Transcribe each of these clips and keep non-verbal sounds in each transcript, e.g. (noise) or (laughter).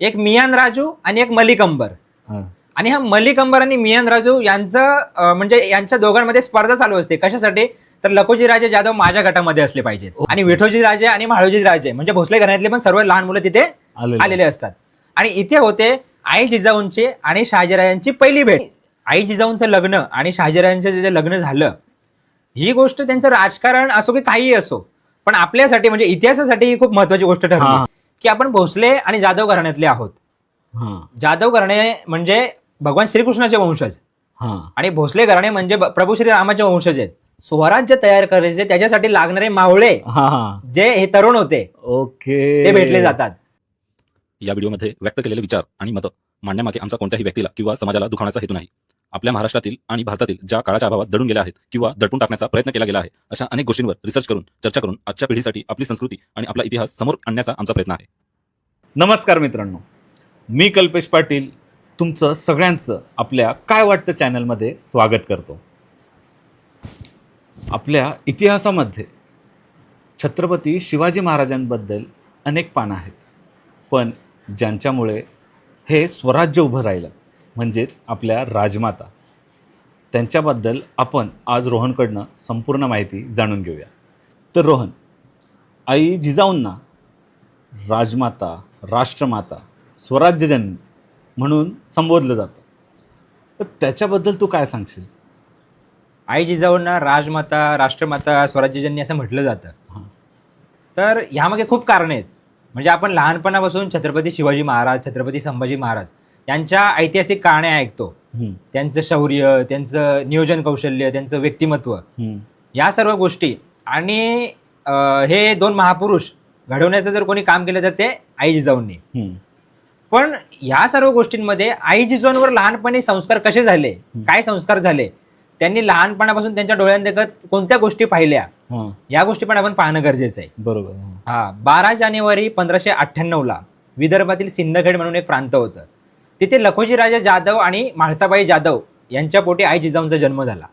एक मियान राजू आणि एक मलिक अंबर. आणि हा मलिक अंबर आणि मियान राजू यांचं म्हणजे यांच्या दोघांमध्ये स्पर्धा चालू असते कशासाठी तर लकोजी राजे जाधव माझ्या गटामध्ये असले पाहिजेत. आणि विठोजी राजे आणि म्हाळोजी राजे म्हणजे भोसले घराण्यातले पण सर्व लहान मुलं तिथे आलेलं. असतात आणि इथे होते आई जिजाऊंची आणि शहाजीराजांची पहिली भेट आई जिजाऊंचं लग्न आणि शहाजीराजांचं जे लग्न झालं ही गोष्ट त्यांचं राजकारण असो की काहीही असो पण आपल्यासाठी म्हणजे इतिहासासाठी ही खूप महत्वाची गोष्ट ठरली. की आपण भोसले आणि जाधव घराण्यातले आहोत. हा. जाधव घराणे म्हणजे भगवान श्रीकृष्णाचे वंशज. हा. आणि भोसले घराणे म्हणजे प्रभू श्रीरामाचे वंशज आहेत. स्वराज्य तयार करायचे त्याच्यासाठी लागणारे मावळे हा हा. जे हे तरुण होते ओके. ते भेटले जातात. या व्हिडिओमध्ये व्यक्त केलेले विचार आणि मतं मांडण्यामागे आमचा कोणत्याही व्यक्तीला किंवा समाजाला दुखावण्याचा हेतू नाही. आपल्या महाराष्ट्रातील आणि भारतातील ज्या काळाच्या अभावात दडून गेल्या आहेत किंवा दडपून टाकण्याचा प्रयत्न केला गेला आहे अशा अनेक गोष्टींवर रिसर्च करून चर्चा करून आजच्या पिढीसाठी आपली संस्कृती आणि आपला इतिहास समोर आणण्याचा आमचा प्रयत्न आहे. नमस्कार मित्रांनो. मी कल्पेश पाटील तुमचं सगळ्यांचं आपल्या काय वाटतं चॅनलमध्ये स्वागत करतो. आपल्या इतिहासामध्ये छत्रपती शिवाजी महाराजांबद्दल अनेक पानं आहेत. पण ज्यांच्यामुळे हे स्वराज्य उभं राहिलं म्हणजेच आपल्या राजमाता. त्यांच्याबद्दल आपण आज रोहनकडनं संपूर्ण माहिती जाणून घेऊया. तर रोहन आई जिजाऊंना राजमाता राष्ट्रमाता स्वराज्यजन्य म्हणून संबोधलं जातं. तर त्याच्याबद्दल तू काय सांगशील? आई जिजाऊंना राजमाता राष्ट्रमाता स्वराज्यजन्य असं म्हटलं जातं. हां. तर ह्यामागे खूप कारण आहेत. म्हणजे आपण लहानपणापासून छत्रपती शिवाजी महाराज छत्रपती संभाजी महाराज यांच्या ऐतिहासिक कहाण्या ऐकतो. त्यांचं शौर्य त्यांचं नियोजन कौशल्य त्यांचं व्यक्तिमत्व या सर्व गोष्टी आणि हे दोन महापुरुष घडवण्याचं जर कोणी काम केलं तर ते आई जिजाऊंनी पण या सर्व गोष्टींमध्ये आई जिजाऊंवर लहानपणी संस्कार कसे झाले? काय संस्कार झाले? त्यांनी लहानपणापासून त्यांच्या डोळ्यांदेखत कोणत्या गोष्टी पाहिल्या? या गोष्टी पण आपण पाहणं गरजेचं आहे. बरोबर. हां. बारा जानेवारी पंधराशे अठ्ठ्याण्णवला विदर्भातील सिंदखेड म्हणून एक प्रांत होतं. तिथे लखोजी राजा जाधव आणि म्हाळसाबाई जाधव यांच्या पोटी आई जिजाऊंचा जन्म झाला.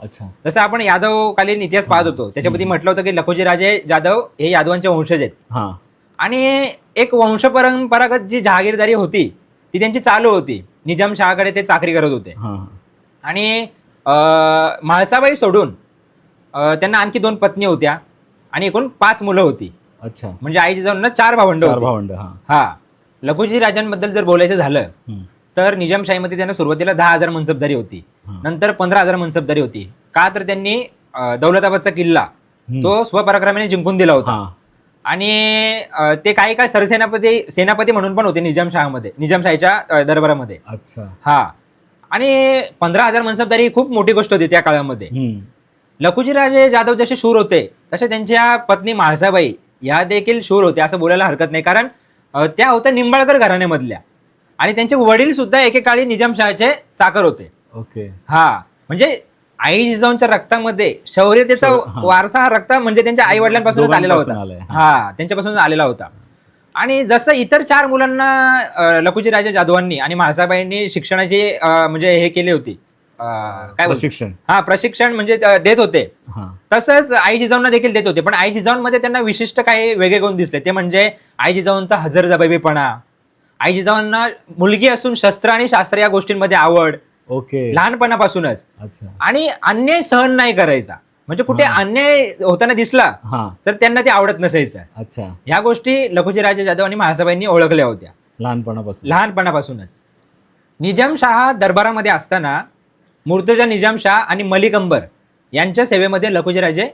अच्छा. जसं आपण यादवकालीन इतिहास पाहत होतो त्याच्यामध्ये म्हटलं होतं की लखोजी राजे जाधव हे यादवांचे वंशज आहेत. हां. आणि एक वंश परंपरागत जी जहागीरदारी होती ती त्यांची चालू होती. निजामशहाकडे ते चाकरी करत होते. आणि म्हाळसाबाई सोडून त्यांना आणखी दोन पत्नी होत्या आणि एकूण पाच मुलं होती. अच्छा. म्हणजे आई जिजाऊंना चार भावंड भावंड हा. लघुजी राजांबद्दल जर बोलायचं झालं तर निजामशाहीमध्ये त्यांना सुरुवातीला दहा हजार मनसबदारी होती. नंतर पंधरा हजार मनसबदारी होती. का तर त्यांनी दौलताबादचा किल्ला. तो स्वपराक्रमाने जिंकून दिला होता. आणि ते काही काळ सरसेनापती सेनापती म्हणून पण होते निजामशहामध्ये निजामशाहीच्या दरबारामध्ये. अच्छा. हा. आणि पंधरा हजार मनसबदारी ही खूप मोठी गोष्ट होती त्या काळामध्ये. लखुजीराजे जाधव जसे शूर होते तसे त्यांच्या पत्नी म्हाळसाबाई या देखील शूर होत्या असं बोलायला हरकत नाही. कारण अं, त्या होत्या निंबाळकर घराण्यामधल्या. आणि त्यांचे वडील सुद्धा एकेकाळी निजामशहाचे चाकर होते. ओके. हा म्हणजे आई जिजाऊंच्या रक्तामध्ये शौर्यतेचा शौर्य, हा. वारसा हा रक्त म्हणजे त्यांच्या आई वडिलांपासूनच आलेला दोघांपासून होता आलाय, हा. त्यांच्यापासून आलेला होता. आणि जसं इतर चार मुलांना अं, लखुजी राजे जाधवांनी आणि म्हाळसाबाईंनी शिक्षणाची अं, म्हणजे हे केली होती काय? प्रशिक्षण. हा प्रशिक्षण म्हणजे देत होते. तसंच आई जिजाऊंना देखील देत होते पण आई जिजाऊंमध्ये त्यांना विशिष्ट काही वेगळे गुण दिसले. ते म्हणजे आई जिजाऊंचा हजरजबाबीपणा. आई जिजाऊंना मुलगी असून शस्त्र आणि शास्त्र या गोष्टींमध्ये आवड. ओके. लहानपणापासूनच. आणि अन्याय सहन नाही करायचा. म्हणजे कुठे. अन्याय होताना दिसला तर त्यांना ते आवडत नसायचं. अच्छा. ह्या गोष्टी लखुजीराजे जाधव आणि महासाबाईंनी ओळखल्या होत्या. लहानपणापासून. लहानपणापासूनच. निजामशहा दरबारामध्ये असताना मुर्तजा निजामशाह आणि मलिक अंबर यांच्या सेवेमध्ये लखुजीराजे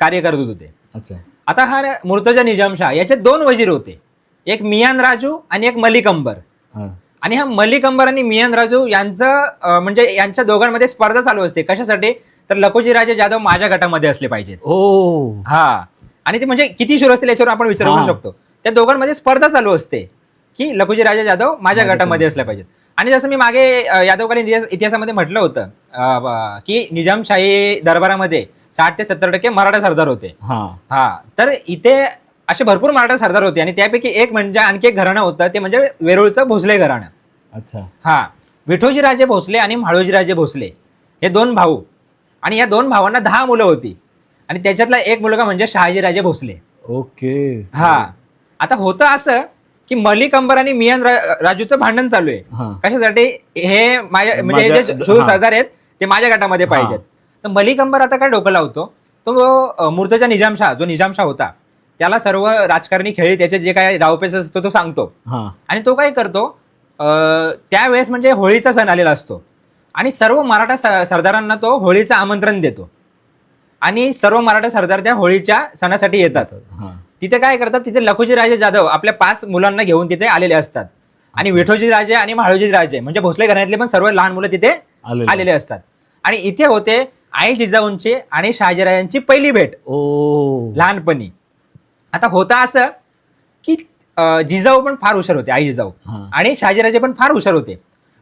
कार्य करत होते. अच्छा. आता हा मुर्तजा निजामशाह याचे दोन वजीर होते. एक मियान राजू आणि एक मलिक अंबर. हां. आणि हा मलिक अंबर आणि मियान राजू यांचं म्हणजे यांच्या दोघांमध्ये स्पर्धा चालू असते. कशासाठी? तर लखोजी राजे जाधव माझ्या गटामध्ये असले पाहिजेत. ओ हा. आणि ते म्हणजे किती शूर असतील याच्यावर आपण विचार करू हा. शकतो. त्या दोघांमध्ये स्पर्धा चालू असते की लखोजी राजे जाधव माझ्या गटामध्ये. असल्या पाहिजेत. आणि जसं मी मागे यादवकालीन इतिहास इतिहासामध्ये म्हटलं होतं की निजामशाही दरबारामध्ये साठ ते सत्तर टक्के मराठा सरदार होते. हां. हा. तर इथे असे भरपूर मराठा सरदार होते आणि त्यापैकी एक म्हणजे आणखी एक घराणं होतं ते म्हणजे वेरूळचं भोसले घराणं. अच्छा. हा. विठोजी राजे भोसले आणि म्हाळोजी राजे भोसले हे दोन भाऊ. आणि या दोन भावांना दहा मुलं होती. आणि त्याच्यातला एक मुलगा म्हणजे शहाजी राजे भोसले. ओके. हा. आता होतं असं की मलिक अंबर आणि मियान राजूचं भांडण चालू आहे. कशासाठी? हे माझ्या म्हणजे जे हा. सरदार आहेत ते माझ्या गटामध्ये. पाहिजेत. तर मलिक अंबर आता काय डोकं लावतो? तो मुर्तजा निजामशाह जो निजामशाह होता त्याला सर्व राजकारणी खेळी त्याचे जे काय डावपेच असतो तो सांगतो. आणि तो काय करतो? त्यावेळेस म्हणजे होळीचा सण आलेला असतो. आणि सर्व मराठा सरदारांना तो होळीचं आमंत्रण देतो. आणि सर्व मराठा सरदार त्या होळीच्या सणासाठी येतात. तिथे काय करतात तिथे लखुजी राजे जाधव आपल्या पाच मुलांना घेऊन तिथे आलेले असतात. आणि विठोजी राजे आणि म्हाळोजी राजे म्हणजे भोसले घराण्यातले पण सर्व लहान मुलं तिथे आलेले. आलेले असतात. आणि इथे होते आई जिजाऊंची आणि शहाजीराजांची पहिली भेट. ओ. लहानपणी. आता होता असं की अं, जिजाऊ पण फार हुशार होते आई जिजाऊ. हा. आणि शहाजीराजे पण फार हुशार होते.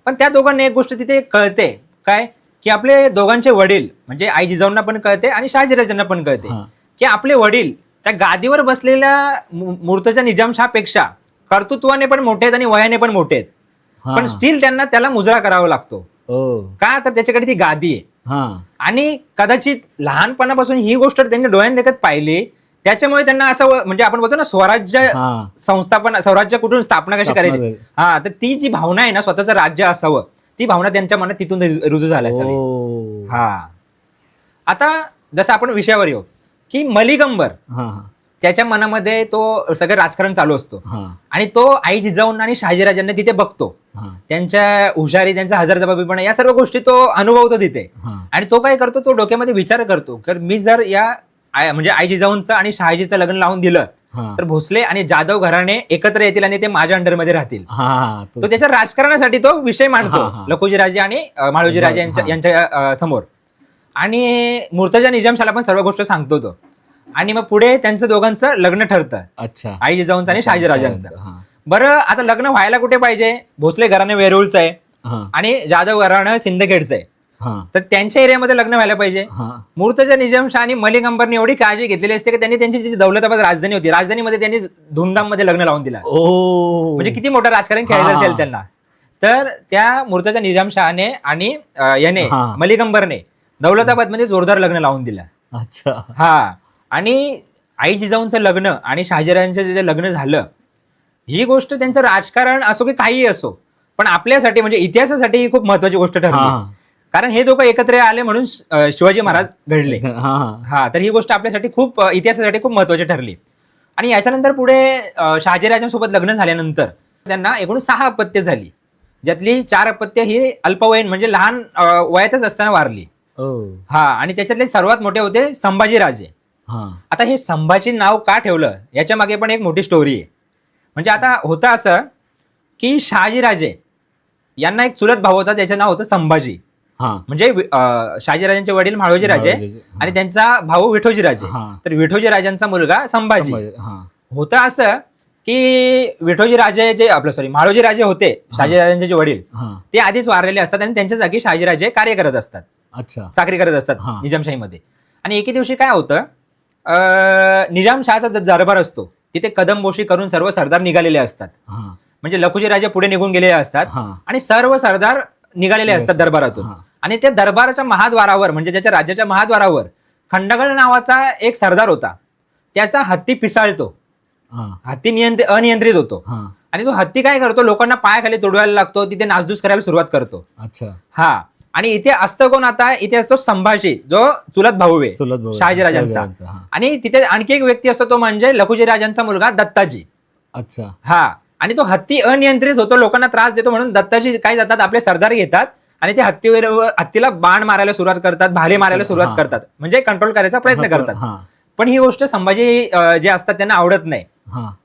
पण त्या दोघांना एक गोष्ट तिथे कळते. काय? की आपले दोघांचे वडील म्हणजे आई जिजाऊंना पण कळते आणि शहाजीराजांना पण कळते. हा. की आपले वडील त्या गादीवर बसलेल्या मूर्तच्या निजामशापेक्षा कर्तृत्वाने पण मोठे आहेत आणि वयाने पण मोठे आहेत. पण स्टील त्यांना त्याला मुजरा करावा लागतो. का? तर त्याच्याकडे ती गादी आहे. आणि कदाचित लहानपणापासून ही गोष्ट त्यांनी डोळ्यात देखत पाहिली त्याच्यामुळे त्यांना असं म्हणजे आपण बोलतो ना स्वराज्य संस्थापन स्वराज्य कुठून स्थापना कशी करायची. हा तर ती जी भावना आहे ना स्वतःचं राज्य असावं ती भावना त्यांच्या मनात तिथून रुजू झाल्या हा. आता जसं आपण विषयावर येऊ की मलिगंबर. हा. त्याच्या मनामध्ये तो सगळं राजकारण चालू असतो. आणि तो आई जिजाऊन आणि शहाजीराजांना तिथे बघतो. त्यांच्या हुशारी त्यांचा हजार जबाबीपणा या सर्व गोष्टी तो अनुभवतो तिथे. आणि तो काय करतो तो डोक्यामध्ये विचार करतो तर मी जर या म्हणजे आई जिजाऊंचं आणि शहाजीचं लग्न लावून दिलं तर भोसले आणि जाधव घराणे एकत्र येतील आणि ते माझ्या अंडरमध्ये राहतील. तो त्याच्या राजकारणासाठी तो विषय मांडतो. लखोजी राजे आणि माळोजी राजे यांच्या समोर. आणि मुर्तजा निजामशाला पण सर्व गोष्ट सांगतो तो. आणि मग पुढे त्यांचं दोघांचं लग्न ठरतं. अच्छा. आई जिजाऊंचं आणि शहाजीराजांचं हा. बरं आता लग्न व्हायला कुठे पाहिजे? भोसले घराणे वेरूळचं आहे. आणि जाधव घराणं सिंदखेडचं आहे. तर त्यांच्या एरियामध्ये लग्न व्हायला पाहिजे. मुर्तजा निजामशाह आणि मलिक अंबरने एवढी काळजी घेतलेली असते की त्यांनी त्यांची जी दौलताबाद राजधानी होती राजधानीमध्ये त्यांनी धूमधाममध्ये लग्न लावून दिला. म्हणजे किती मोठं राजकारण खेळायचं हा. असेल त्यांना. तर त्या मुर्तजा निजामशहाने आणि याने. मलिक अंबरने दौलताबादमध्ये जोरदार लग्न लावून दिलं. अच्छा. हा. आणि आई जिजाऊंचं लग्न आणि शहाजीराजांचं जे लग्न झालं ही गोष्ट त्यांचं राजकारण असो की काहीही असो पण आपल्यासाठी म्हणजे इतिहासासाठी ही खूप महत्वाची गोष्ट ठरली. कारण हे दोघं एकत्र आले म्हणून शिवाजी महाराज घडले. हा. तर ही गोष्ट आपल्यासाठी खूप इतिहासासाठी खूप महत्वाची ठरली. आणि याच्यानंतर पुढे शहाजीराजांसोबत लग्न झाल्यानंतर त्यांना एकूण सहा अपत्य झाली. ज्यातली चार अपत्य ही अल्पवयीन म्हणजे लहान वयातच असताना वारली. हा. आणि त्याच्यातले सर्वात मोठे होते संभाजीराजे. हा. आता हे संभाजी नाव का ठेवलं? याच्या मागे पण एक मोठी स्टोरी आहे. म्हणजे आता होतं असं की शहाजीराजे यांना एक चुलत भाऊ होता त्याचं नाव होतं संभाजी. हा. म्हणजे शहाजीराजांचे वडील माळोजी राजे आणि त्यांचा भाऊ विठोजी राजे हा. तर विठोजी राजांचा मुलगा संभाजी. हा. होतं असं की विठोजी राजे जे आपलं सॉरी माळोजी राजे होते शहाजीराजांचे जे वडील हा. ते आधीच वारलेले असतात आणि त्यांच्या जागी शहाजीराजे कार्य करत असतात. अच्छा. चाकरी करत असतात हा. निजामशाहीमध्ये. आणि एके दिवशी काय होतं अं, निजामशहाचा द- दरबार असतो. तिथे कदमबोशी करून सर्व सरदार निघालेले असतात. हा. म्हणजे लखुजी राजे पुढे निघून गेलेले असतात हा. आणि सर्व सरदार निघालेले असतात दरबारातून. हा. आणि त्या दरबाराच्या महाद्वारावर म्हणजे त्याच्या राज्याच्या महाद्वारावर खंडगड नावाचा एक सरदार होता. त्याचा हत्ती पिसाळतो. हा. हत्ती नियंत्रित अनियंत्रित होतो. हा. आणि तो हत्ती काय करतो? लोकांना पायाखाली तोडवायला लागतो तिथे नासधूस करायला सुरुवात करतो. अच्छा. हा. आणि इथे असतं कोण आता? इथे असतो संभाजी जो चुलत भाऊ आहे. चुलत भाऊ. शहाजीराजांचा, हा. आणि तिथे आणखी एक व्यक्ती असतो तो म्हणजे लखुजी राजांचा मुलगा दत्ताजी. अच्छा. हा. आणि तो हत्ती अनियंत्रित होतो लोकांना त्रास देतो म्हणून दत्ताजी काय जातात? आपले सरदार घेतात आणि ते हत्तीवर हत्तीला बाण मारायला सुरुवात करतात भाले मारायला सुरुवात. करतात. म्हणजे कंट्रोल करायचा प्रयत्न करतात. पण ही गोष्ट संभाजी जे असतात त्यांना आवडत नाही.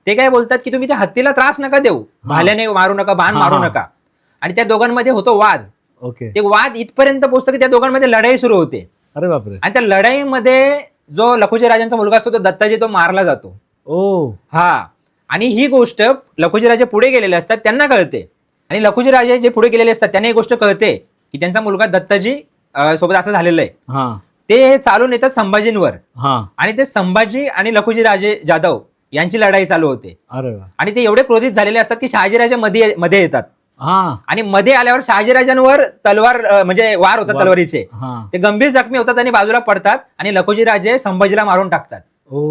ते काय बोलतात की तुम्ही त्या हत्तीला त्रास नका देऊ. भाल्याने मारू नका बाण मारू. नका. आणि त्या दोघांमध्ये होतो वाद. ओके. ते वाद इथपर्यंत पोहोचतो की त्या दोघांमध्ये लढाई सुरू होते. अरे बापरे. आणि त्या लढाईमध्ये जो लखुजी राजांचा मुलगा असतो तो दत्ताजी तो मारला जातो. ओ. हा. आणि ही गोष्ट लखुजी राजे पुढे गेलेले असतात त्यांना कळते. आणि लखुजी राजे जे पुढे गेलेले असतात त्यांना ही गोष्ट कळते की त्यांचा मुलगा दत्ताजी अं, सोबत असं झालेलं आहे. हा. ते चालून येतात संभाजींवर. हा. आणि ते संभाजी आणि लखुजी राजे जाधव यांची लढाई चालू होते. अरे वा. आणि ते एवढे क्रोधित झालेले असतात की शहाजीराजे मध्ये मध्ये येतात. हा आणि मध्ये आल्यावर शहाजीराजांवर तलवार अं, म्हणजे वार होतात वार. तलवारीचे हा ते गंभीर जखमी होतात आणि बाजूला पडतात आणि लखोजी राजे संभाजीला मारून टाकतात ओ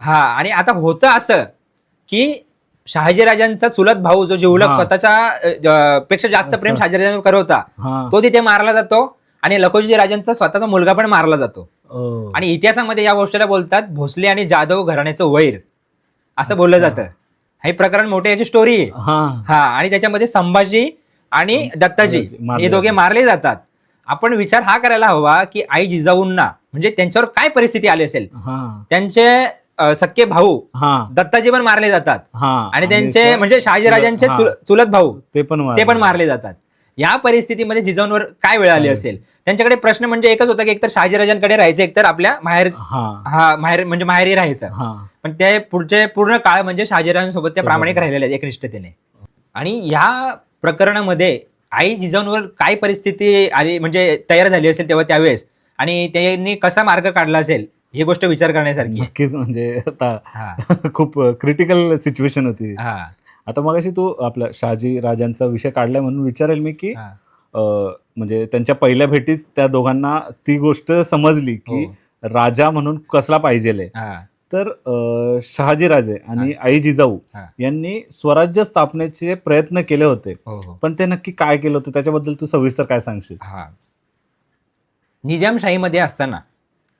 हा आणि आता होतं असं की शहाजीराजांचा चुलत भाऊ जो जिवलक हा. स्वतःचा अ, पेक्षा जास्त प्रेम अच्छा. शहाजीराजांवर करत होता हा तो तिथे मारला जातो आणि लखोजी राजांचा स्वतःचा मुलगा पण मारला जातो ओ. आणि इतिहासामध्ये या गोष्टीला बोलतात भोसले आणि जाधव घराण्याचं वैर असं बोललं अच्छा. जातं हे प्रकरण मोठे याची स्टोरी आहे हा. हा आणि त्याच्यामध्ये संभाजी आणि दत्ताजी मारले हे दोघे जातात. मारले जातात. आपण विचार हा करायला हवा की आई जिजाऊंना म्हणजे त्यांच्यावर काय परिस्थिती आली असेल? हा. त्यांचे अ, सख्खे भाऊ हा. दत्ताजी पण मारले जातात. हा. आणि त्यांचे त्या- म्हणजे शहाजीराजांचे. चुल- चुलत भाऊ ते पण ते पण मारले जातात. या परिस्थितीमध्ये जिजाऊंवर काय वेळ आली काय? असेल? त्यांच्याकडे प्रश्न म्हणजे एकच होता की एकतर शहाजीराजांकडे राहायचं एकतर आपल्या माहेर हा. हा माहेर म्हणजे माहेरी राहायचं. हा. पण ते पुढचे पूर्ण काळ म्हणजे शहाजीराजांसोबत त्या. प्रामाणिक राहिलेले आहेत एकनिष्ठतेने. आणि या प्रकरणामध्ये आई जिजाऊंवर काय परिस्थिती आली म्हणजे तयार झाली असेल तेव्हा त्यावेळेस? आणि त्यांनी कसा मार्ग काढला असेल? ही गोष्ट विचार करण्यासारखी. नक्कीच म्हणजे आता हा. (laughs) खूप क्रिटिकल सिच्युएशन होती. हा. आता मग अशी तू आपला शहाजी राजांचा विषय काढलाय म्हणून विचारेल मी की हा. अं, म्हणजे त्यांच्या पहिल्या भेटीच त्या दोघांना ती गोष्ट समजली की हो. राजा म्हणून कसला पाहिजे हा. तर अं, शहाजी राजे आणि आई जिजाऊ हा. यांनी स्वराज्य स्थापनेचे प्रयत्न केले होते हो हो पण ते नक्की काय केलं होतं त्याच्याबद्दल तू सविस्तर काय सांगशील हा निजामशाहीमध्ये असताना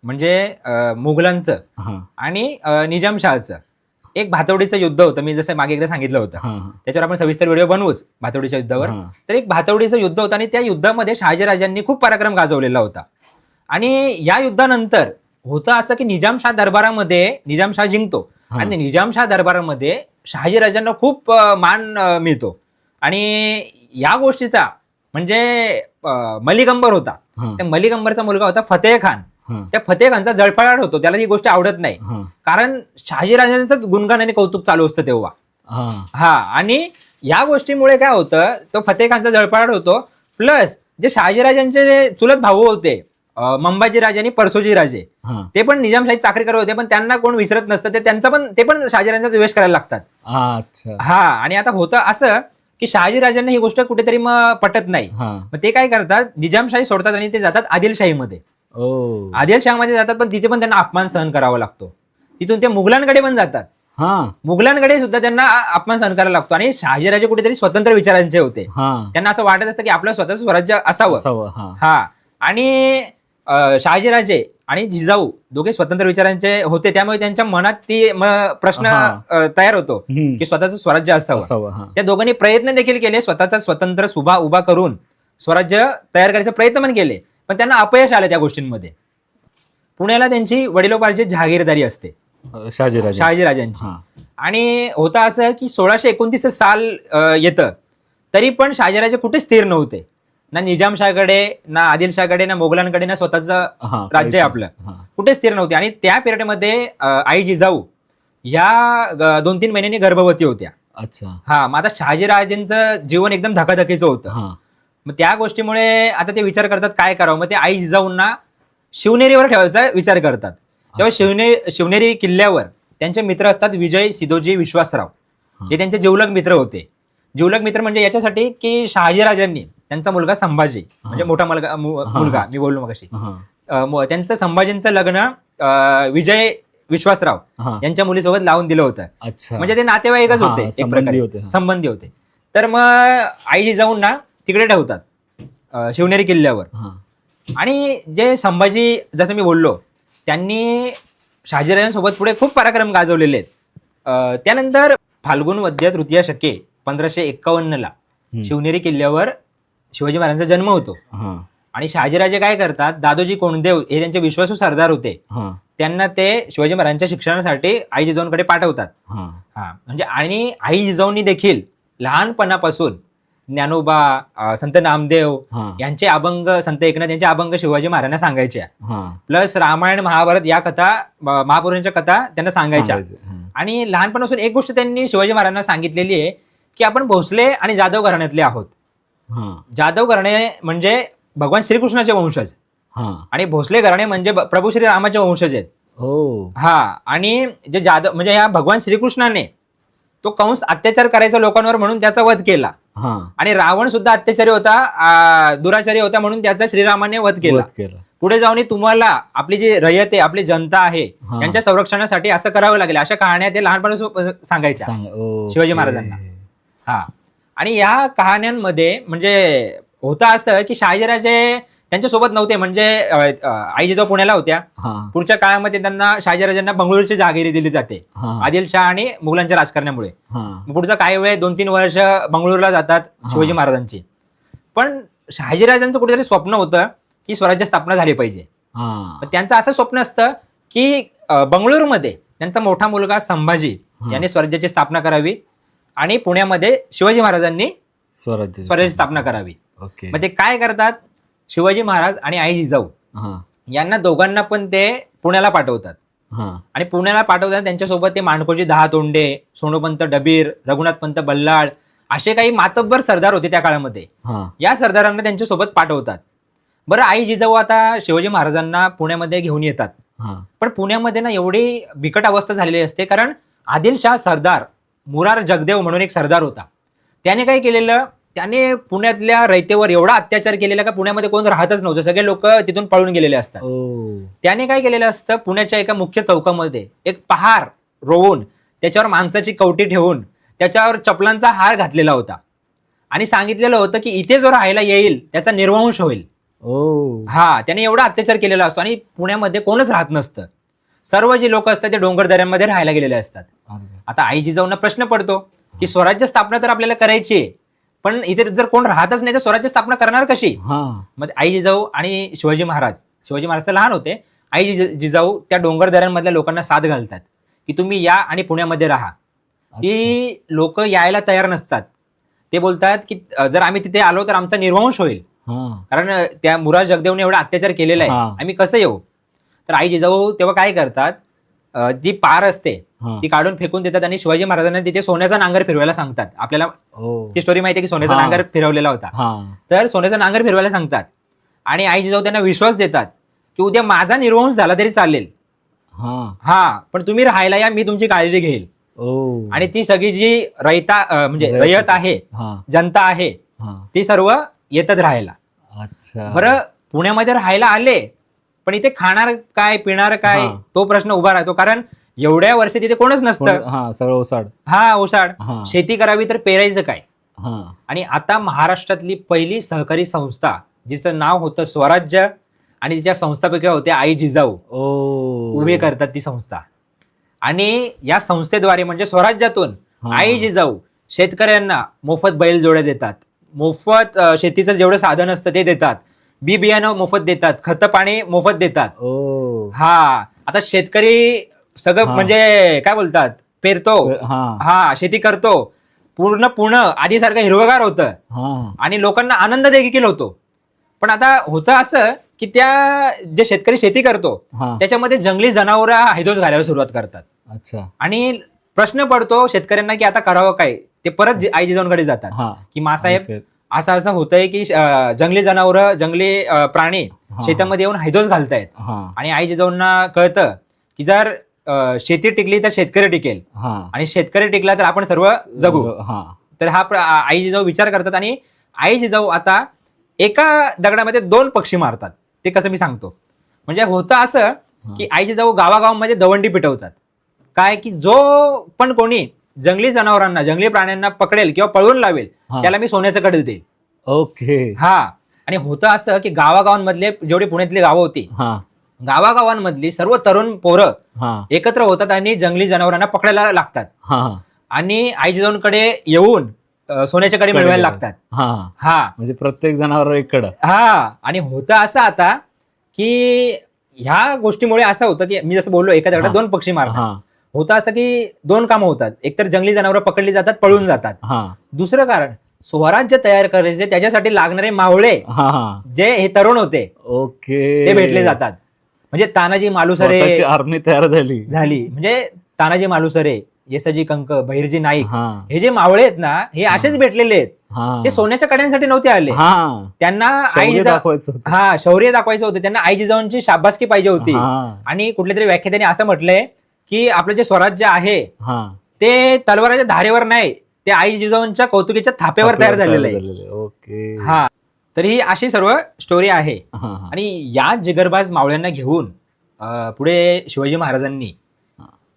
म्हणजे अं, मुघलांचं हा आणि अं, निजामशहाचं एक भातवडीचं युद्ध होतं मी जसं मागे एकदा सांगितलं होतं त्याच्यावर आपण सविस्तर व्हिडिओ बनवूच भातवडीच्या युद्धावर. तर एक भातवडीचं युद्ध होतं आणि त्या युद्धामध्ये शहाजीराजांनी खूप पराक्रम गाजवलेला होता आणि या युद्धानंतर होतं असं की निजामशाह दरबारामध्ये निजामशाह जिंकतो. आणि निजामशाह दरबारामध्ये शहाजीराजांना खूप मान मिळतो आणि या गोष्टीचा म्हणजे अं, मलिक होता. त्या मलिक अंबरचा मुलगा होता फतेह खान. त्या फतेह खानचा जळफळाट होतो. त्याला ही गोष्ट आवडत नाही. कारण शहाजीराजांचंच गुणगान आणि कौतुक चालू असतं तेव्हा. हा. आणि या गोष्टीमुळे काय होतं तो फतेह खानचा जळफळाट होतो. प्लस जे शहाजीराजांचे जे चुलत भाऊ होते मंबाजी राजे आणि परसोजी राजे. ते पण निजामशाही चाकरी करत होते पण त्यांना कोण विसरत नसतं. ते त्यांचा पण ते पण शहाजीराजांचा द्वेष करायला लागतात. हा, आणि आता होतं असं की शहाजीराजांना ही गोष्ट कुठेतरी मग पटत नाही. मग ते काय करतात निजामशाही सोडतात आणि ते जातात आदिलशाहीमध्ये. आदिलशाहमध्ये जातात पण तिथे पण त्यांना अपमान सहन करावा लागतो. तिथून ते मुघलांकडे पण जातात. हा. मुघलांकडे सुद्धा त्यांना अपमान सहन करायला लागतो. आणि शहाजीराजे कुठेतरी स्वतंत्र विचारांचे होते. हा. त्यांना असं वाटत असतं की आपलं स्वतःचं स्वराज्य असावं. हा. हा. आणि शहाजीराजे आणि जिजाऊ दोघे स्वतंत्र विचारांचे होते. त्यामुळे त्यांच्या मनात ती प्रश्न हा. तयार होतो. की स्वतःचं स्वराज्य असावं हा. त्या दोघांनी प्रयत्न देखील केले. स्वतःचा स्वतंत्र सुभा उभा करून स्वराज्य तयार करायचे प्रयत्न पण केले. पण त्यांना अपयश आलं त्या गोष्टींमध्ये. पुण्याला त्यांची वडिलोपार्जित जहागीरदारी असते. शहाजीराजे. शहाजीराजांची. आणि होतं असं की सोळाशे एकोणतीस साल येतं. तरी पण शहाजीराजे कुठे स्थिर नव्हते. ना निजामशाहकडे ना आदिलशाहकडे ना मोगलांकडे ना स्वतःचं राज्य आहे आपलं. कुठे स्थिर नव्हते. आणि त्या पिरियडमध्ये आई जिजाऊ या ग- दोन तीन महिन्यांनी गर्भवती होत्या. अच्छा. हा आता शहाजीराजेंचं जीवन एकदम धकाधकीचं होतं. मग त्या गोष्टीमुळे आता ते विचार करतात काय करावं? मग ते आई जिजाऊंना शिवनेरीवर ठेवायचा विचार करतात. तेव्हा शिवने शिवनेरी किल्ल्यावर त्यांचे मित्र असतात विजय सिदोजी विश्वासराव. हा. त्यांचे जिवलग मित्र होते. जिवलग मित्र म्हणजे याच्यासाठी की शहाजीराजांनी त्यांचा मुलगा संभाजी म्हणजे मोठा मुलगा मु-. मुलगा मी बोललो मग हा. त्यांचं संभाजींचं लग्न विजय विश्वासराव यांच्या मुलीसोबत लावून दिलं होतं. म्हणजे ते नातेवाईकच होते एक संबंधी प्रकारे होते. संबंधी होते. तर मग आई जिजाऊंना तिकडे ठेवतात अं, शिवनेरी किल्ल्यावर. हा. आणि जे संभाजी जसं मी बोललो त्यांनी शहाजीराजांसोबत पुढे खूप पराक्रम गाजवलेले आहेत. अं, त्यानंतर फाल्गुन वद्य तृतीय शके पंधराशे एक्कावन्नला हम्म. शिवनेरी किल्ल्यावर शिवाजी महाराजांचा जन्म होतो. हा. आणि शहाजीराजे काय करतात दादोजी कोंडदेव हे त्यांचे विश्वासू सरदार होते. हा. त्यांना ते शिवाजी महाराजांच्या शिक्षणासाठी आई जिजाऊंकडे पाठवतात. हा. हा. म्हणजे आणि आई जिजाऊंनी देखील लहानपणापासून ज्ञानोबा संत नामदेव हा. यांचे अभंग संत एकनाथ यांचे अभंग शिवाजी महाराजांना सांगायच्या हा. प्लस रामायण महाभारत या कथा म- महापुरुषांच्या कथा त्यांना सांगायच्या. सांगायचं. हा. आणि लहानपणापासून एक गोष्ट त्यांनी शिवाजी महाराजांना सांगितलेली आहे की आपण भोसले आणि जाधव घराण्यातले आहोत. हा. जाधव घराणे म्हणजे भगवान श्रीकृष्णाचे वंशज. हा. आणि भोसले घराणे म्हणजे ब- प्रभू श्रीरामाचे वंशज आहेत. हो. हा आणि जे जाधव म्हणजे या भगवान श्रीकृष्णाने तो कंस अत्याचार करायचा लोकांवर म्हणून त्याचा वध केला. आणि रावण सुद्धा अत्याचारी होता दुराचारी होता म्हणून त्याचा श्रीरामाने वध केला पुढे जाऊन तुम्हाला आपली जी रयत आहे आपली जनता आहे. यांच्या संरक्षणासाठी असं करावं लागेल अशा कहाण्या ते लहानपणापासून सांगायच्या. शिवाजी महाराजांना. हा आणि या कहाण्यांमध्ये म्हणजे होतं असं की शहाजीराजे त्यांच्यासोबत नव्हते. म्हणजे आई जिजाऊ पुण्याला होत्या हा. पुढच्या काळामध्ये त्यांना शहाजीराजांना बंगळुरूची जागिरी दिली जाते. आदिलशाह आणि मुघलांच्या राजकारणामुळे पुढचा काही वेळ दोन तीन वर्ष बंगळुरूला जातात शिवाजी महाराजांची. पण शहाजीराजांचं कुठेतरी स्वप्न होतं की स्वराज्य स्थापना झाली पाहिजे. हा. त्यांचं असं स्वप्न असतं की बंगळुरूमध्ये त्यांचा मोठा मुलगा संभाजी. याने स्वराज्याची स्थापना करावी आणि पुण्यामध्ये शिवाजी महाराजांनी स्वराज्य स्वराज्याची स्थापना करावी. ओके. मग ते काय करतात? शिवाजी महाराज आणि आई जिजाऊ हा. यांना दोघांना पण ते पुण्याला पाठवतात. हा. आणि पुण्याला पाठवताना त्यांच्यासोबत ते माणकोजी दहा तोंडे सोनोपंत डबीर रघुनाथपंत बल्लाळ असे काही मातब्बर सरदार होते त्या काळामध्ये. हा. या सरदारांना त्यांच्यासोबत पाठवतात. बरं आई जिजाऊ आता शिवाजी महाराजांना पुण्यामध्ये घेऊन येतात. हा. पण पुण्यामध्ये ना एवढी बिकट अवस्था झालेली असते कारण आदिलशाह सरदार मुरार जगदेव म्हणून एक सरदार होता. त्याने काय केलेलं? त्याने पुण्यातल्या रयतेवर एवढा अत्याचार केलेला का पुण्यामध्ये कोण राहतच नव्हतं. सगळे लोक तिथून पळून गेलेले असतात. त्याने काय केलेलं असतं? पुण्याच्या एका मुख्य चौकामध्ये एक पहार रोवून त्याच्यावर माणसाची कवटी ठेवून त्याच्यावर चपलांचा हार घातलेला होता. आणि सांगितलेलं होतं की इथे जो राहायला येईल त्याचा निर्वंश होईल. हा त्याने एवढा अत्याचार केलेला असतो आणि पुण्यामध्ये कोणच राहत नसतं. सर्व जे लोक असतात ते डोंगर दऱ्यांमध्ये राहायला गेलेले असतात. आता आई जिजाऊंना प्रश्न पडतो की स्वराज्य स्थापना तर आपल्याला करायची आहे. पण इथे जर कोण राहतच नाही तर स्वराज्य स्थापना करणार कशी? हा. मग आई जिजाऊ आणि शिवाजी महाराज. शिवाजी महाराज तर लहान होते. आई जिजा- जिजाऊ त्या डोंगर दऱ्यांमधल्या लोकांना साथ घालतात. की तुम्ही या आणि पुण्यामध्ये राहा. ती लोक यायला तयार नसतात. ते बोलतात की अ, जर आम्ही तिथे आलो तर आमचा निर्वंश होईल. हा. कारण अ, त्या मुरार जगदेवने एवढा अत्याचार केलेला आहे. हा. आम्ही कसं येऊ? तर आई जिजाऊ तेव्हा काय करतात? जी पार असते हा. ती काढून फेकून देतात आणि शिवाजी महाराजांना तिथे सोन्याचा नांगर फिरवायला सांगतात. आपल्याला ओ ती स्टोरी माहिती आहे की सोन्याचा हा. नांगर फिरवलेला होता. हा. तर सोन्याचा नांगर फिरवायला सांगतात आणि आई जिजाऊ त्यांना विश्वास देतात की उद्या माझा निर्वंश झाला तरी चालेल. हा. हा पण तुम्ही राहायला या मी तुमची काळजी घेईल. ओ. आणि ती सगळी जी रयता अ, म्हणजे रयत रयत आहे हा. जनता आहे हा. ती सर्व येतात राहायला. अच्छा. बरं पुण्यामध्ये राहायला आले पण इथे खाणार काय पिणार काय हा. तो प्रश्न उभा राहतो. कारण एवढ्या वर्षी तिथे कोणच नसतं. हा सगळं ओसाड. हा ओसाड. हा. शेती करावी तर पेरायचं काय? हा. आणि आता महाराष्ट्रातली पहिली सहकारी संस्था जिचं नाव होतं स्वराज्य आणि तिच्या संस्थापिका होत्या आई जिजाऊ ओ. उभे करतात ती संस्था. आणि या संस्थेद्वारे म्हणजे स्वराज्यातून हा. आई जिजाऊ शेतकऱ्यांना मोफत बैल जोड्या देतात. मोफत अ, शेतीचं जेवढं साधन असतं ते देतात. बी बियाणं मोफत देतात खत पाणी मोफत देतात. ओ. हा आता शेतकरी सगळं हा. म्हणजे काय बोलतात पेरतो हा. हा शेती करतो पूर्ण पूर्ण आधीसारखं हिरवगार होतं. हा. आणि लोकांना आनंद देखील होतो. पण आता होतं असं की त्या जे शेतकरी शेती करतो हा. त्याच्यामध्ये जंगली जनावर हैदोस घालायला सुरुवात करतात. अच्छा. आणि प्रश्न पडतो शेतकऱ्यांना की आता करावं काय? ते परत जी- आई जिजाऊंकडे जातात. हा. की मासाहेब असं असं होतंय की अं, जंगली जनावर जंगली अं, प्राणी. शेतामध्ये येऊन हैदोस घालतायत. हा. आणि आई जिजाऊंना कळतं की जर अं, शेती टिकली तर शेतकरी टिकेल. हा. आणि शेतकरी टिकला तर आपण सर्व जगू. हा. तर हा प्र- आ- आई जिजाऊ विचार करतात आणि आई जिजाऊ आता एका दगडामध्ये दोन पक्षी मारतात. ते कसं मी सांगतो. म्हणजे होतं असं की आई जिजाऊ गावागावामध्ये दवंडी पिटवतात. काय की जो पण कोणी जंगली जनावरांना जंगली प्राण्यांना पकडेल किंवा पळवून लावेल हा. त्याला मी सोन्याचं कडे देईल ओके. हा. आणि होतं असं की गावागावांमधले जेवढी पुण्यातली गावं होती हा. गावागावांमधली सर्व तरुण पोरं हा. एकत्र होतात आणि जंगली जनावरांना पकडायला लागतात. हा. आणि आई जिजाऊंकडे येऊन अं, सोन्याच्या कडे मिळवायला लागतात. हा. हा. म्हणजे प्रत्येक जनावर इकडं हा. आणि होतं असं आता की ह्या गोष्टीमुळे असं होतं की मी जसं बोललो एका दगडात हा. दोन पक्षी मारतात. हा. होतं असं की दोन कामं होतात. एकतर जंगली जनावरं पकडली जातात पळून जातात. हा. दुसरं कारण स्वराज्य तयार करायचे त्याच्यासाठी लागणारे मावळे हा हा. जे हे तरुण होते ओके. ते भेटले जातात. म्हणजे तानाजी मालुसरे आर्मी तयार झाली. झाली. म्हणजे तानाजी मालुसरे येसाजी कंक बहिरजी नाईक हा. हे जे मावळे आहेत ना हे असेच भेटलेले आहेत. हा. ते सोन्याच्या कड्यांसाठी नव्हते आले. हा. त्यांना आई शौर्य जिजा- दाखवायचं होतं. हा शौर्य दाखवायचं होतं. त्यांना आई जिजाऊंची शाबासकी पाहिजे होती. हा. आणि कुठल्या तरी व्याख्यात्याने असं म्हटलंय की आपलं जे स्वराज्य आहे हा. ते तलवाराच्या धारेवर नाही ते आई जिजाऊंच्या कौतुकीच्या थापेवर तयार झालेलं आहे. ओके. हा. तर ही अशी सर्व स्टोरी आहे. हा, हा. आणि या जिगरबाज मावळ्यांना घेऊन अं, पुढे शिवाजी महाराजांनी.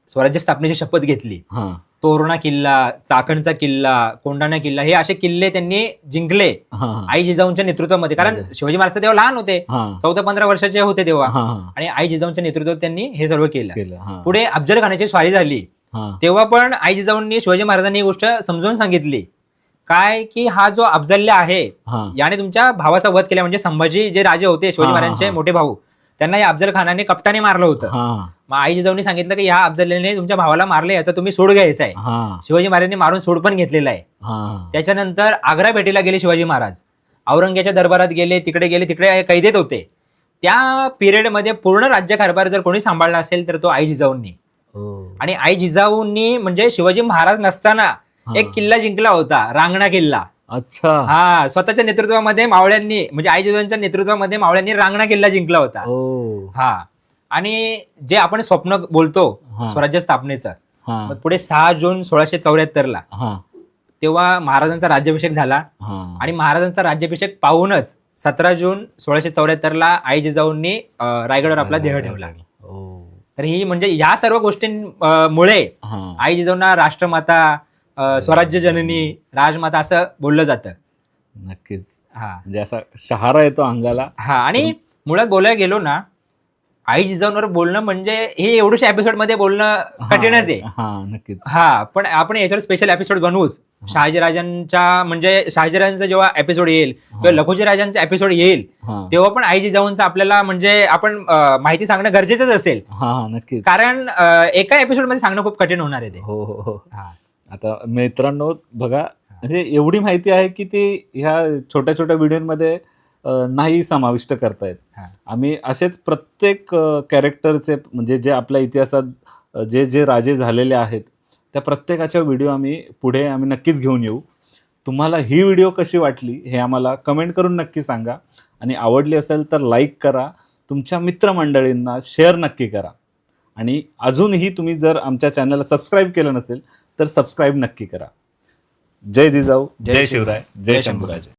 स्वराज्य स्थापनेची शपथ घेतली. हा, तोरणा किल्ला चाकणचा किल्ला कोंडाणा किल्ला हे असे किल्ले त्यांनी जिंकले. आई जिजाऊंच्या नेतृत्वामध्ये. कारण. शिवाजी महाराज तेव्हा लहान होते. चौदा पंधरा वर्षाचे होते तेव्हा. आणि आई जिजाऊंच्या नेतृत्वात त्यांनी हे सर्व केलं. पुढे अफजल खानाची स्वारी झाली. तेव्हा पण आई जिजाऊंनी शिवाजी महाराजांनी ही गोष्ट समजावून सांगितली. काय की हा जो अफजल्य आहे. याने तुमच्या भावाचा वध केला. म्हणजे संभाजी जे राजे होते शिवाजी महाराजांचे. मोठे भाऊ. त्यांना या अफजल खानाने कप्ताने मारलं होतं. हा, मग आई जिजाऊंनी सांगितलं की ह्या अफजल्याने तुमच्या भावाला मारले याचा तुम्ही सोड घ्यायचा आहे हा, शिवाजी महाराजांनी मारून सोड पण घेतलेला आहे. हा. त्याच्यानंतर आग्रा भेटीला गेले शिवाजी महाराज. औरंग्याच्या दरबारात गेले तिकडे गेले तिकडे कैदेत होते. त्या पिरियडमध्ये पूर्ण राज्यकारभार जर कोणी सांभाळला असेल तर तो आई जिजाऊंनी. हो. आणि आई जिजाऊंनी म्हणजे शिवाजी महाराज नसताना. एक किल्ला जिंकला होता रांगणा किल्ला. अच्छा. हा स्वतःच्या नेतृत्वामध्ये मावळ्यांनी म्हणजे आई जिजाऊंच्या नेतृत्वामध्ये मावळ्यांनी रांगणा किल्ला जिंकला होता. ओ. हा. आणि जे आपण स्वप्न बोलतो हा. स्वराज्य स्थापनेचं हा, मग पुढे सहा जून सोळाशे चौऱ्याहत्तरला हा, तेव्हा महाराजांचा राज्याभिषेक झाला. हा. आणि महाराजांचा राज्याभिषेक पाहूनच सतरा जून सोळाशे चौऱ्याहत्तरला आई जिजाऊंनी अं, रायगडवर आपला देह ठेवला. ओ. तर ही म्हणजे या सर्व गोष्टींमुळे हा. आई जिजाऊंना राष्ट्रमाता स्वराज्य जननी राजमाता असं बोललं जातं. नक्कीच. हा. म्हणजे असा शहारा येतो अंगाला. हा आणि मुळात बोलायला गेलो ना आई जिजाऊंवर बोलणं म्हणजे हे एवढ्याशा एपिसोडमध्ये बोलणं कठीणच आहे. हा नक्कीच. हा पण आपण याच्यावर स्पेशल एपिसोड बनवूच. शहाजीराजांच्या म्हणजे शहाजीराजांचा जेव्हा एपिसोड येईल किंवा लखुजी राजांचा एपिसोड येईल तेव्हा पण आई जिजाऊंचा आपल्याला म्हणजे आपण माहिती सांगणं गरजेचंच असेल. नक्कीच. कारण एका एपिसोडमध्ये सांगणं खूप कठीण होणार आहे ते. हो हो. हा. आता मित्रांनो बघा म्हणजे एवढी माहिती आहे की ती ह्या छोट्या छोट्या व्हिडिओमध्ये नाही समाविष्ट करतायत. आम्ही असेच प्रत्येक कॅरेक्टरचे म्हणजे जे आपल्या इतिहासात जे जे राजे झालेले आहेत त्या प्रत्येकाच्या व्हिडिओ आम्ही पुढे आम्ही नक्कीच घेऊन येऊ. तुम्हाला ही व्हिडिओ कशी वाटली हे आम्हाला कमेंट करून नक्की सांगा. आणि आवडली असेल तर लाईक करा. तुमच्या मित्रमंडळींना शेअर नक्की करा. आणि अजूनही तुम्ही जर आमच्या चॅनलला सबस्क्राईब केलं नसेल तर सबस्क्राईब नक्की करा जय जिजाऊ जय शिवराय. जय शंभूराजे